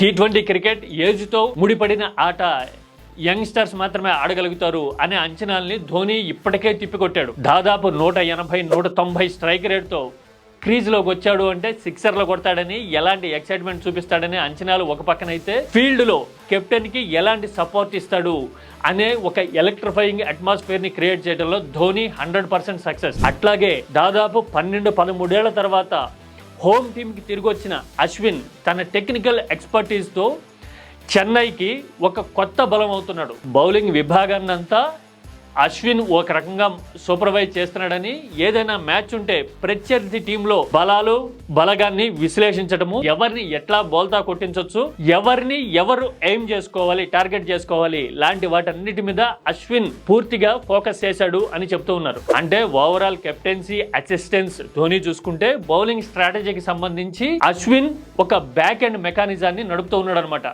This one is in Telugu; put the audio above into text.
టీ ట్వంటీ క్రికెట్ ఏజ్తో ముడిపడిన ఆట యంగ్స్టర్స్ మాత్రమే ఆడగలుగుతారు అనే అంచనాల్ని ధోని ఇప్పటికే తిప్పికొట్టాడు. దాదాపు నూట ఎనభై నూట తొంభై స్ట్రైక్ రేట్తో క్రీజ్లోకి వచ్చాడు అంటే సిక్సర్లో కొడతాడని ఎలాంటి ఎక్సైట్మెంట్ చూపిస్తాడనే అంచనాలు ఒక పక్కనైతే ఫీల్డ్లో కెప్టెన్కి ఎలాంటి సపోర్ట్ ఇస్తాడు అనే ఒక ఎలక్ట్రిఫైయింగ్ అట్మాస్ఫియర్ని క్రియేట్ చేయడంలో ధోని హండ్రెడ్ పర్సెంట్ సక్సెస్. అట్లాగే దాదాపు పన్నెండు పదమూడేళ్ళ తర్వాత హోమ్ టీంకి తిరిగి వచ్చిన అశ్విన్ తన టెక్నికల్ ఎక్స్పర్టీస్తో చెన్నైకి ఒక కొత్త బలం అవుతున్నాడు. బౌలింగ్ విభాగాన్నంతా అశ్విన్ ఒక రకంగా సూపర్వైజ్ చేస్తున్నాడని ఏదైనా మ్యాచ్ ఉంటే ప్రత్యర్థి టీంలో బలాలు బలగాన్ని విశ్లేషించడము ఎవరిని ఎట్లా బోల్తా కొట్టించవచ్చు ఎవరిని ఎవరు ఎయిమ్ చేసుకోవాలి టార్గెట్ చేసుకోవాలి లాంటి వాటన్నిటి మీద అశ్విన్ పూర్తిగా ఫోకస్ చేశాడు అని చెప్తూ ఉన్నారు. అంటే ఓవరాల్ కెప్టెన్సీ అసిస్టెన్స్ ధోని చూసుకుంటే బౌలింగ్ స్ట్రాటజీకి సంబంధించి అశ్విన్ ఒక బ్యాక్ అండ్ మెకానిజాన్ని నడుపుతూ ఉన్నాడు అనమాట